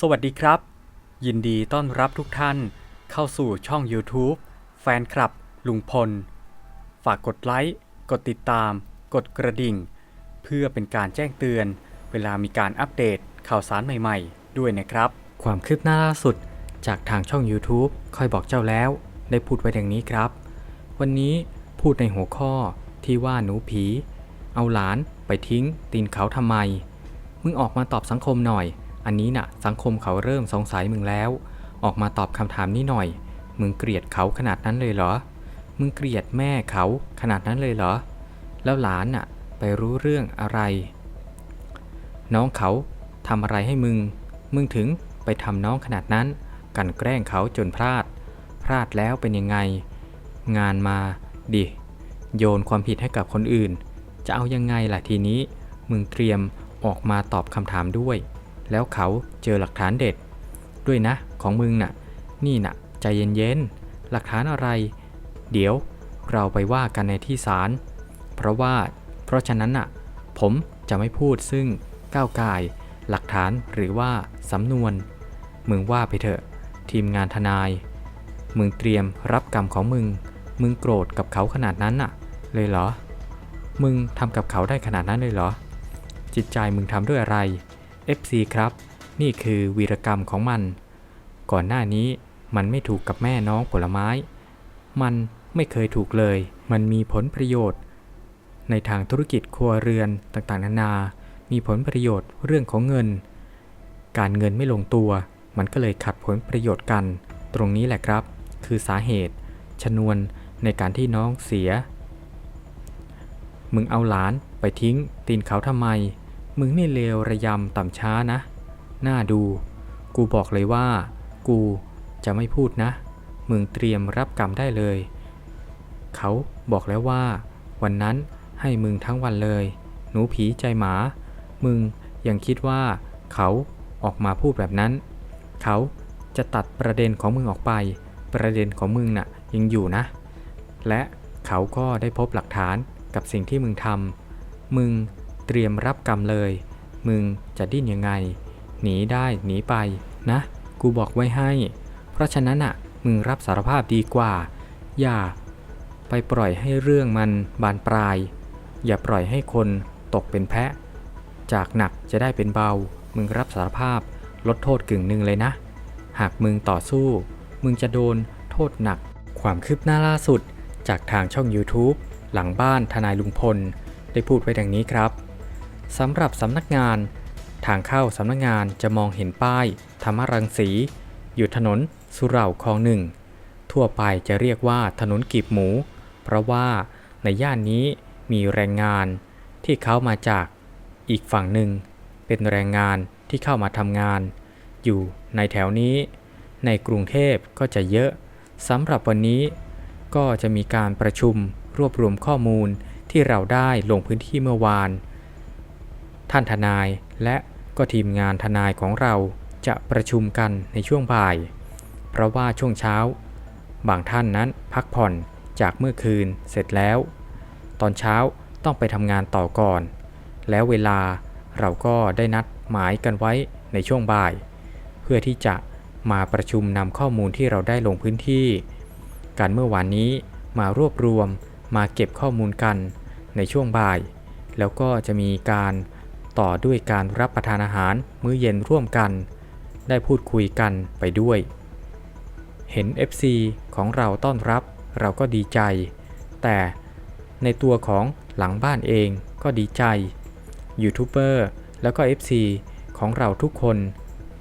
สวัสดีครับ ยินดีต้อนรับทุกท่านเข้าสู่ช่อง YouTube แฟนคลับ ลุงพล ฝากกดไลค์ กดติดตาม กดกระดิ่ง เพื่อเป็นการแจ้งเตือน เวลามีการอัปเดตข่าวสารใหม่ๆ ด้วยนะครับ ความคืบหน้าล่าสุดจากทางช่อง YouTube คอยบอกเจ้าแล้ว ได้พูดไว้ดังนี้ครับ วันนี้พูดในหัวข้อที่ว่าหนูผี เอาหลานไปทิ้งตีนเขาทำไมมึงออกมาตอบสังคมหน่อย อันนี้น่ะ สังคมเขาเริ่มสงสัยมึงแล้ว ออกมาตอบคำถามนี้หน่อย มึงเกลียดเขาขนาดนั้นเลยเหรอ มึงเกลียดแม่เขาขนาดนั้นเลยเหรอ แล้วหลานน่ะ ไปรู้เรื่องอะไร น้องเขาทำอะไรให้มึง มึงถึงไปทำน้องขนาดนั้น กันแกล้งเขาจนพลาด พลาดแล้วเป็นยังไง งานมา ดิ โยนความผิดให้กับคนอื่น จะเอายังไงล่ะทีนี้ มึงเตรียมออกมาตอบคำถามด้วย แล้วเขาเจอหลักฐานเด็ด ด้วยนะของมึงน่ะ นี่น่ะ ใจเย็นๆ หลักฐานอะไร เดี๋ยวเราไปว่ากันในที่ศาล เพราะว่า เพราะฉะนั้นน่ะ ผมจะไม่พูดซึ่งก้าวกาย หลักฐานหรือว่าสำนวน มึงว่าไปเถอะ ทีมงานทนาย มึงเตรียมรับกรรมของมึง มึงโกรธกับเขาขนาดนั้นน่ะ เลยเหรอ มึงทำกับเขาได้ขนาดนั้นเลยเหรอ จิตใจมึงทำด้วยอะไร FC ครับ นี่คือวีรกรรมของมัน ก่อนหน้านี้มันไม่ถูกกับแม่น้องผลไม้ มันไม่เคยถูกเลย มันมีผลประโยชน์ ในทางธุรกิจครัวเรือนต่างๆ นานา มีผลประโยชน์เรื่องของเงิน การเงินไม่ลงตัว มันก็เลยขัดผลประโยชน์กัน ตรงนี้แหละครับ คือสาเหตุ ชนวนในการที่น้องเสีย มึงเอาหลานไปทิ้งตีนเขาทำไม มึงนี่เลวระยำต่ำช้านะ น่าดู กูบอกเลยว่า กูจะไม่พูดนะ มึงเตรียมรับกรรมได้เลย เขาบอกแล้วว่า วันนั้นให้มึงทั้งวันเลย หนูผีใจหมา มึงยังคิดว่า เขาออกมาพูดแบบนั้น เขาจะตัดประเด็นของมึงออกไป ประเด็นของมึงน่ะยังอยู่นะ และเขาก็ได้พบหลักฐานกับสิ่งที่มึงทำมึง เตรียมรับกรรมเลย มึงจะดิ้นยังไง หนีได้หนีไปนะ กูบอกไว้ให้ เพราะฉะนั้นอะ มึงรับสารภาพดีกว่า อย่า ไปปล่อยให้เรื่องมันบานปลาย อย่าปล่อยให้คนตกเป็นแพะ จากหนักจะได้เป็นเบา มึงรับสารภาพลดโทษกึ่งหนึ่งเลยนะ หากมึงต่อสู้ มึงจะโดนโทษหนัก ความคืบหน้าล่าสุด จากทางช่อง YouTube หลังบ้านทนายลุงพล ได้พูดไว้ดังนี้ครับ สำหรับสำนักงาน ทางเข้าสำนักงานจะมองเห็นป้าย ธรรมรังสี อยู่ถนนสุเหร่าคลองหนึ่ง ทั่วไปจะเรียกว่าถนนกีบหมู เพราะว่าในย่านนี้มีแรงงานที่เขามาจากอีกฝั่งหนึ่ง เป็นแรงงานที่เข้ามาทำงาน อยู่ในแถวนี้ ในกรุงเทพก็จะเยอะสำหรับวันนี้ ก็จะมีการประชุมรวบรวมข้อมูลที่เราได้ลงพื้นที่เมื่อวาน ท่านทนายและก็ทีมงานทนายของเราจะประชุมกันในช่วงบ่าย เพราะว่าช่วงเช้า บางท่านนั้นพักผ่อนจากเมื่อคืนเสร็จแล้ว ตอนเช้าต้องไปทำงานต่อก่อน แล้วเวลาเราก็ได้นัดหมายกันไว้ในช่วงบ่าย เพื่อที่จะมาประชุมนำข้อมูลที่เราได้ลงพื้นที่ การเมื่อวานนี้มารวบรวมมาเก็บข้อมูลกันในช่วงบ่าย แล้วก็จะมีการ ต่อด้วยการรับประทานอาหารมื้อเย็นร่วมกัน ได้พูดคุยกันไปด้วย เห็น FC ของเราต้อนรับเราก็ดีใจ แต่ในตัวของหลังบ้านเองก็ดีใจ ยูทูบเบอร์แล้วก็ FC ของเราทุกคน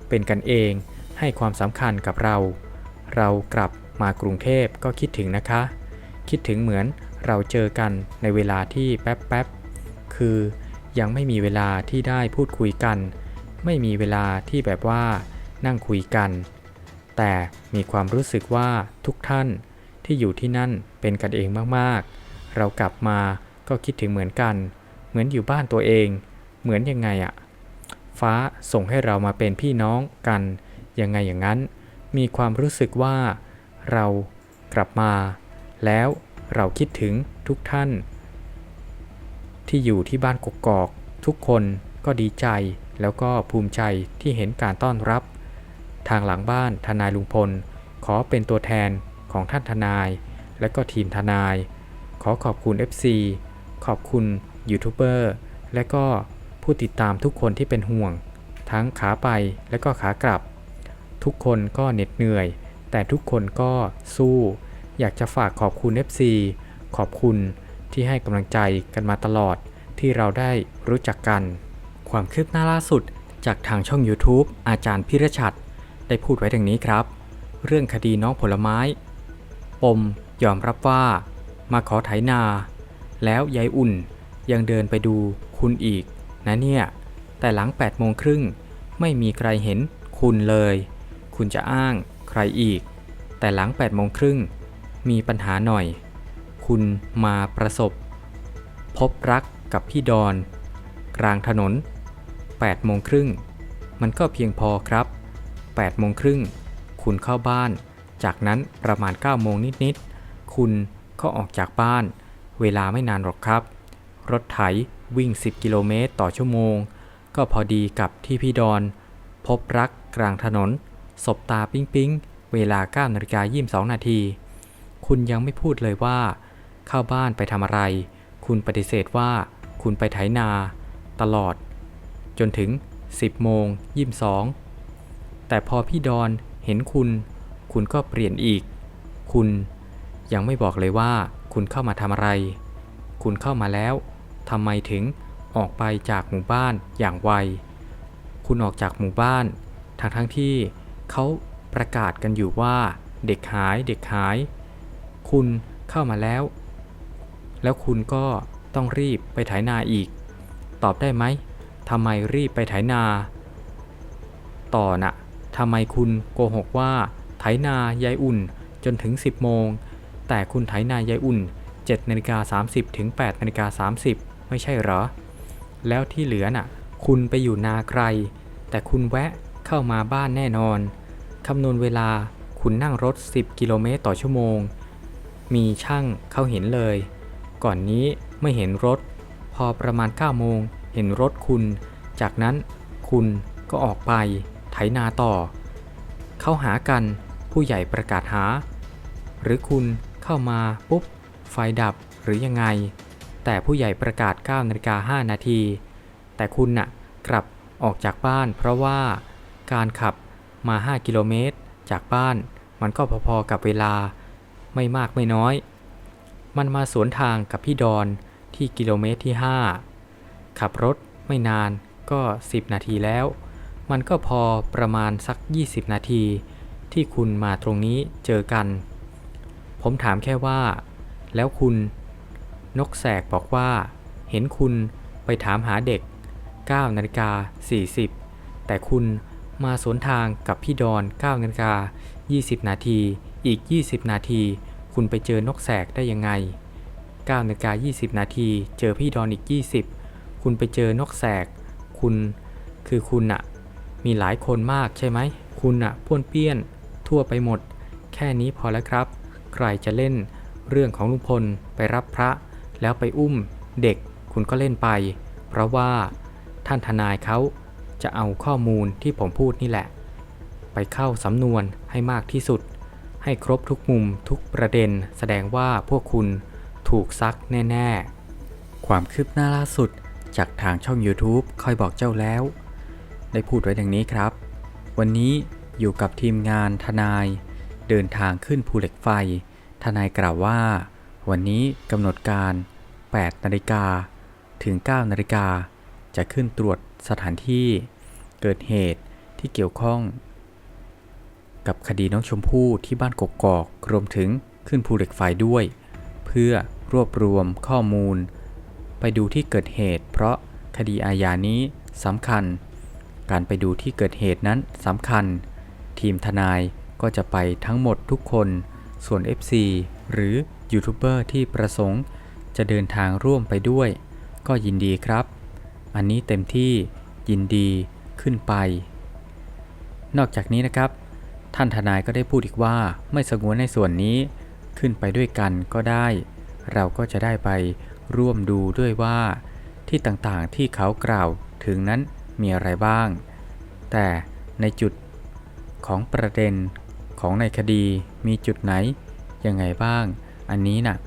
เป็นกันเองให้ความสำคัญกับเรา เรากลับมากรุงเทพก็คิดถึงนะคะ คิดถึงเหมือนเราเจอกันในเวลาที่แป๊บๆ คือ ยังไม่มีเวลาที่ได้พูดคุยกัน ไม่มีเวลาที่แบบว่านั่งคุยกัน แต่มีความรู้สึกว่าทุกท่านที่อยู่ที่นั่นเป็นกันเองมากๆ เรากลับมาก็คิดถึงเหมือนกัน เหมือนอยู่บ้านตัวเอง เหมือนยังไงอะฟ้าส่งให้เรามาเป็นพี่น้องกัน ยังไงอย่างนั้น มีความรู้สึกว่าเรากลับมา แล้วเราคิดถึงทุกท่าน ที่อยู่ที่บ้านกกอก ทุกคนก็ดีใจแล้วก็ภูมิใจที่เห็นการต้อนรับ ทางหลังบ้านทนายลุงพล ขอเป็นตัวแทนของท่านทนาย และก็ทีมทนาย ขอขอบคุณ FC ขอบคุณยูทูบเบอร์และก็ผู้ติดตามทุกคนที่เป็นห่วง ทั้งขาไปและก็ขากลับ ทุกคนก็เหน็ดเหนื่อย แต่ทุกคนก็สู้ อยากจะฝากขอบคุณ FC ขอบคุณ ที่ให้กำลังใจกันมาตลอด ที่เราได้รู้จักกัน ความคืบหน้าล่าสุดจากทางช่อง YouTube อาจารย์พิรชัด ได้พูดไว้ดังนี้ครับ เรื่องคดีน้องผลไม้ ปมยอมรับว่า มาขอไถนา แล้วยายอุ่นยังเดินไปดูคุณอีก นะเนี่ย แต่หลัง8โมงครึ่งไม่มีใครเห็นคุณเลย คุณจะอ้างใครอีก แต่หลัง8โมงครึ่งมีปัญหาหน่อย คุณมาประสบ พบรักกับพี่ดอน กลางถนน8โมงครึ่งมันก็เพียงพอครับ8โมงครึ่งคุณเข้าบ้าน จากนั้นประมาณ9โมงนิดๆคุณก็ออกจากบ้าน เวลาไม่นานหรอกครับ รถไถวิ่ง 10 กิโลเมตรต่อชั่วโมง ก็พอดีกับที่พี่ดอน พบรักกลางถนน สบตาปิ๊งปิ๊งเวลา9นาฬิกา22นาที คุณยังไม่พูดเลยว่า เข้าบ้านไปทำอะไร คุณปฏิเสธว่าคุณไปไถนา ตลอด จนถึง 10โมง22 แต่พอพี่ดอนเห็นคุณ คุณก็เปลี่ยนอีก คุณยังไม่บอกเลยว่าคุณเข้ามาทำอะไร คุณเข้ามาแล้วทำไมถึงออกไปจากหมู่บ้านอย่างไว คุณออกจากหมู่บ้านทั้งทั้งที่เขาประกาศกันอยู่ว่า เด็กหายเด็กหาย คุณเข้ามาแล้ว แล้วคุณก็ต้องรีบไปไถนาอีก ตอบได้ไหมทำไมรีบไปไถนา ต่อนะทำไมคุณโกหกว่าไถนายายอุ่นจนถึง 10 โมง แต่คุณไถนายายอุ่น7นาฬิกา30 ถึง8นาฬิกา30 ไม่ใช่เหรอ แล้วที่เหลือน่ะ คุณไปอยู่นาไกล แต่คุณแวะเข้ามาบ้านแน่นอน คำนวณเวลาคุณนั่งรถ 10 กิโลเมตรต่อชั่วโมง มีช่างเขาเห็นเลย ก่อนนี้ไม่เห็นรถ พอประมาณ9โมงเห็นรถคุณ จากนั้นคุณก็ออกไปไถนาต่อ เข้าหากันผู้ใหญ่ประกาศหา หรือคุณเข้ามาปุ๊บ ไฟดับหรือยังไง แต่ผู้ใหญ่ประกาศ9นาฬิกา5นาที แต่คุณน่ะกลับออกจากบ้านเพราะว่าการขับมา 5 กิโลเมตร จากบ้านมันก็พอๆกับเวลาไม่มากไม่น้อย มันมาสวนทางกับพี่ดอนที่กิโลเมตรที่ 5 ขับรถไม่นานก็ 10 นาทีแล้ว มันก็พอประมาณสัก 20 นาที ที่คุณมาตรงนี้เจอกัน ผมถามแค่ว่า แล้วคุณนกแสกบอกว่า เห็นคุณไปถามหาเด็ก 9นาฬิกา40 แต่คุณมาสวนทางกับพี่ดอน9นาฬิกา20 นาที อีก 20 นาที คุณไปเจอนกแสกได้ยังไง9นาฬิกา20 นาที เจอพี่ดอนอีก 20 คุณไปเจอนกแสก คุณ คือคุณอะมีหลายคนมากใช่ไหม คุณอะป้วนเปี้ยน ทั่วไปหมด แค่นี้พอแล้วครับ ใครจะเล่น เรื่องของลุงพลไปรับพระ แล้วไปอุ้ม เด็ก คุณก็เล่นไป เพราะว่า ท่านทนายเขาจะเอาข้อมูลที่ผมพูดนี่แหละ ไปเข้าสำนวนให้มากที่สุด ให้ครบทุกมุมทุกประเด็น แสดงว่าพวกคุณถูกซักแน่ ๆ ความคืบหน้าล่าสุดจากทางช่อง YouTube คอยบอกเจ้าแล้ว ได้พูดไว้ดังนี้ครับ วันนี้อยู่กับทีมงานทนาย เดินทางขึ้นภูเหล็กไฟ ทนายกล่าวว่า วันนี้กำหนดการ 8 นาฬิกา ถึง 9 นาฬิกา จะขึ้นตรวจสถานที่ เกิดเหตุที่เกี่ยวข้อง กับคดีน้องชมพู่ที่บ้านกกอกรวมถึงขึ้นภูเหล็กไฟด้วย เพื่อรวบรวมข้อมูล ไปดูที่เกิดเหตุ เพราะคดีอาญานี้สำคัญ การไปดูที่เกิดเหตุนั้นสำคัญ ทีมทนายก็จะไปทั้งหมดทุกคน ส่วน FC หรือยูทูบเบอร์ที่ประสงค์ จะเดินทางร่วมไปด้วย ก็ยินดีครับ อันนี้เต็มที่ยินดีขึ้นไป นอกจากนี้นะครับ ท่านทนายก็ได้พูดอีกว่าไม่สงวนในส่วนนี้ขึ้นไปด้วยกันก็ได้ เราก็จะได้ไปร่วมดูด้วยว่า ที่ต่างๆที่เขากล่าวถึงนั้นมีอะไรบ้าง แต่ในจุดของประเด็นของในคดีมีจุดไหน ยังไงบ้าง อันนี้น่ะ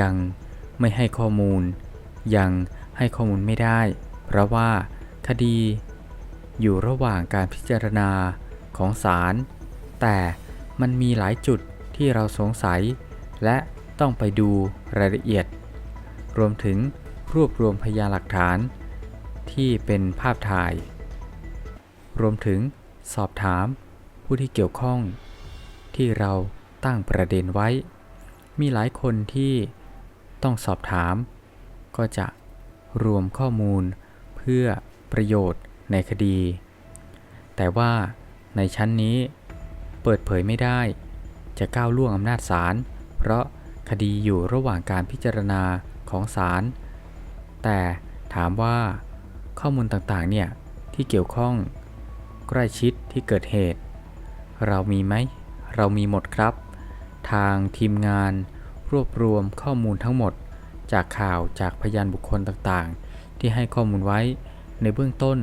ยังไม่ให้ข้อมูล ยังให้ข้อมูลไม่ได้ เพราะว่าคดีอยู่ระหว่างการพิจารณาของศาล แต่มันมีหลายจุดที่เราสงสัย และต้องไปดูรายละเอียด รวมถึงรวบรวมพยานหลักฐาน ที่เป็นภาพถ่าย รวมถึงสอบถามผู้ที่เกี่ยวข้อง ที่เราตั้งประเด็นไว้ มีหลายคนที่ต้องสอบถาม ก็จะรวมข้อมูลเพื่อประโยชน์ในคดี แต่ว่าในชั้นนี้ เปิดเผยไม่ได้ จะก้าวล่วงอำนาจศาล เพราะคดีอยู่ระหว่างการพิจารณาของศาล แต่ถามว่าข้อมูลต่างๆ เนี่ย ที่เกี่ยวข้อง ใกล้ชิดที่เกิดเหตุ เรามีไหม เรามีหมดครับ ทางทีมงานรวบรวมข้อมูลทั้งหมด จากข่าวจากพยานบุคคลต่างๆ ที่ให้ข้อมูลไว้ในเบื้องต้น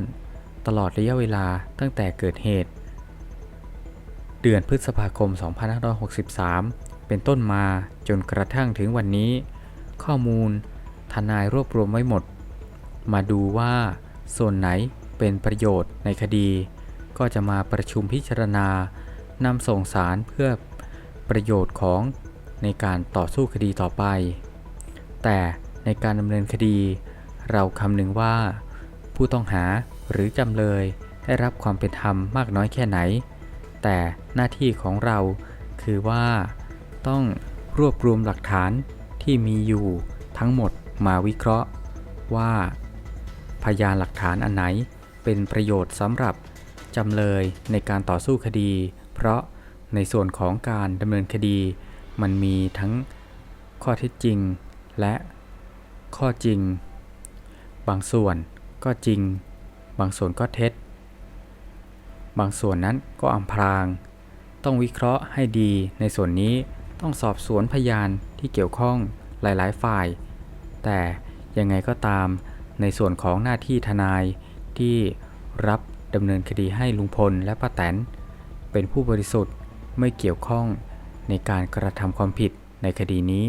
ตลอดระยะเวลาตั้งแต่เกิดเหตุ เดือนพฤษภาคม 2563 เป็นต้นมาจนกระทั่งถึงวันนี้ ข้อมูลทนายรวบรวมไว้หมด มาดูว่าส่วนไหนเป็นประโยชน์ในคดี ก็จะมาประชุมพิจารณานำส่งสารเพื่อประโยชน์ของในการต่อสู้คดีต่อไป แต่ในการดำเนินคดี เราคำนึงว่า ผู้ต้องหาหรือจำเลยได้รับความเป็นธรรมมากน้อยแค่ไหน แต่หน้าที่ของเราคือว่าต้องรวบรวมหลักฐานที่มีอยู่ทั้งหมดมาวิเคราะห์ ว่า พยานหลักฐานอันไหนเป็นประโยชน์สำหรับจำเลยในการต่อสู้คดี เพราะในส่วนของการดำเนินคดี มันมีทั้งข้อเท็จจริง และข้อจริง บางส่วนก็จริง บางส่วนก็เท็จ บางส่วนนั้นก็อำพราง ต้องวิเคราะห์ให้ดีในส่วนนี้ต้องสอบสวนพยานที่เกี่ยวข้องหลายๆ ฝ่าย แต่ยังไงก็ตามในส่วนของหน้าที่ทนายที่รับดำเนินคดีให้ลุงพลและป้าแตน เป็นผู้บริสุทธิ์ไม่เกี่ยวข้องในการกระทำความผิดในคดีนี้